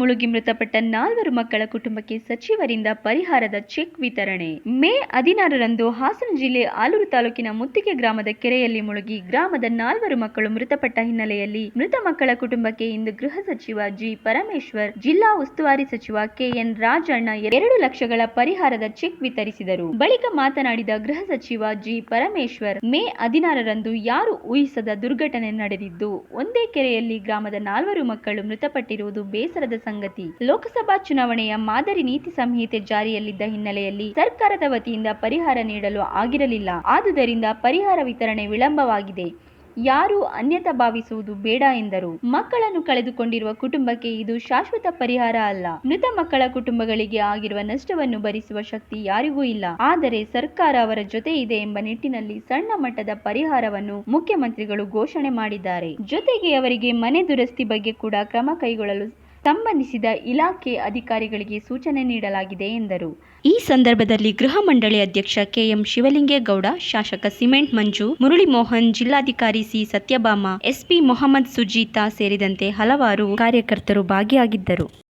ಮುಳುಗಿ ಮೃತಪಟ್ಟ ನಾಲ್ವರು ಮಕ್ಕಳ ಕುಟುಂಬಕ್ಕೆ ಸಚಿವರಿಂದ ಪರಿಹಾರದ ಚೆಕ್ ವಿತರಣೆ. ಮೇ ಹದಿನಾರರಂದು ಹಾಸನ ಜಿಲ್ಲೆ ಆಲೂರು ತಾಲೂಕಿನ ಮುತ್ತಿಗೆ ಗ್ರಾಮದ ಕೆರೆಯಲ್ಲಿ ಮುಳುಗಿ ಗ್ರಾಮದ ನಾಲ್ವರು ಮಕ್ಕಳು ಮೃತಪಟ್ಟ ಹಿನ್ನೆಲೆಯಲ್ಲಿ ಮೃತ ಮಕ್ಕಳ ಕುಟುಂಬಕ್ಕೆ ಇಂದು ಗೃಹ ಸಚಿವ ಜಿ ಪರಮೇಶ್ವರ್, ಜಿಲ್ಲಾ ಉಸ್ತುವಾರಿ ಸಚಿವ ಕೆಎನ್ ರಾಜಣ್ಣ ಎರಡು ಲಕ್ಷಗಳ ಪರಿಹಾರದ ಚೆಕ್ ವಿತರಿಸಿದರು. ಬಳಿಕ ಮಾತನಾಡಿದ ಗೃಹ ಸಚಿವ ಜಿ ಪರಮೇಶ್ವರ್, ಮೇ ಹದಿನಾರರಂದು ಯಾರು ಊಹಿಸದ ದುರ್ಘಟನೆ ನಡೆದಿದ್ದು, ಒಂದೇ ಕೆರೆಯಲ್ಲಿ ಗ್ರಾಮದ ನಾಲ್ವರು ಮಕ್ಕಳು ಮೃತಪಟ್ಟಿರುವುದು ಬೇಸರದ ಸಂಗತಿ. ಲೋಕಸಭಾ ಚುನಾವಣೆಯ ಮಾದರಿ ನೀತಿ ಸಂಹಿತೆ ಜಾರಿಯಲ್ಲಿದ್ದ ಹಿನ್ನೆಲೆಯಲ್ಲಿ ಸರ್ಕಾರದ ವತಿಯಿಂದ ಪರಿಹಾರ ನೀಡಲು ಆಗಿರಲಿಲ್ಲ. ಆದುದರಿಂದ ಪರಿಹಾರ ವಿತರಣೆ ವಿಳಂಬವಾಗಿದೆ. ಯಾರು ಅನ್ಯತಾ ಭಾವಿಸುವುದು ಬೇಡ ಎಂದರು. ಮಕ್ಕಳನ್ನು ಕಳೆದುಕೊಂಡಿರುವ ಕುಟುಂಬಕ್ಕೆ ಇದು ಶಾಶ್ವತ ಪರಿಹಾರ ಅಲ್ಲ. ಮೃತ ಮಕ್ಕಳ ಕುಟುಂಬಗಳಿಗೆ ಆಗಿರುವ ನಷ್ಟವನ್ನು ಭರಿಸುವ ಶಕ್ತಿ ಯಾರಿಗೂ ಇಲ್ಲ. ಆದರೆ ಸರ್ಕಾರ ಅವರ ಜೊತೆ ಇದೆ ಎಂಬ ನಿಟ್ಟಿನಲ್ಲಿ ಸಣ್ಣ ಮಟ್ಟದ ಪರಿಹಾರವನ್ನು ಮುಖ್ಯಮಂತ್ರಿಗಳು ಘೋಷಣೆ ಮಾಡಿದ್ದಾರೆ. ಜೊತೆಗೆ ಅವರಿಗೆ ಮನೆ ದುರಸ್ತಿ ಬಗ್ಗೆ ಕೂಡ ಕ್ರಮ ಕೈಗೊಳ್ಳಲು ಸಂಬಂಧಿಸಿದ ಇಲಾಖೆ ಅಧಿಕಾರಿಗಳಿಗೆ ಸೂಚನೆ ನೀಡಲಾಗಿದೆ ಎಂದರು. ಈ ಸಂದರ್ಭದಲ್ಲಿ ಗೃಹ ಮಂಡಳಿ ಅಧ್ಯಕ್ಷ ಕೆಎಂ ಶಿವಲಿಂಗೇಗೌಡ, ಶಾಸಕ ಸಿಮೆಂಟ್ ಮಂಜು ಮುರಳಿ ಮೋಹನ್ ಜಿಲ್ಲಾಧಿಕಾರಿ ಸಿ ಸತ್ಯಭಾಮ, ಎಸ್ಪಿ ಮೊಹಮ್ಮದ್ ಸುಜೀತಾ ಸೇರಿದಂತೆ ಹಲವಾರು ಕಾರ್ಯಕರ್ತರು ಭಾಗಿಯಾಗಿದ್ದರು.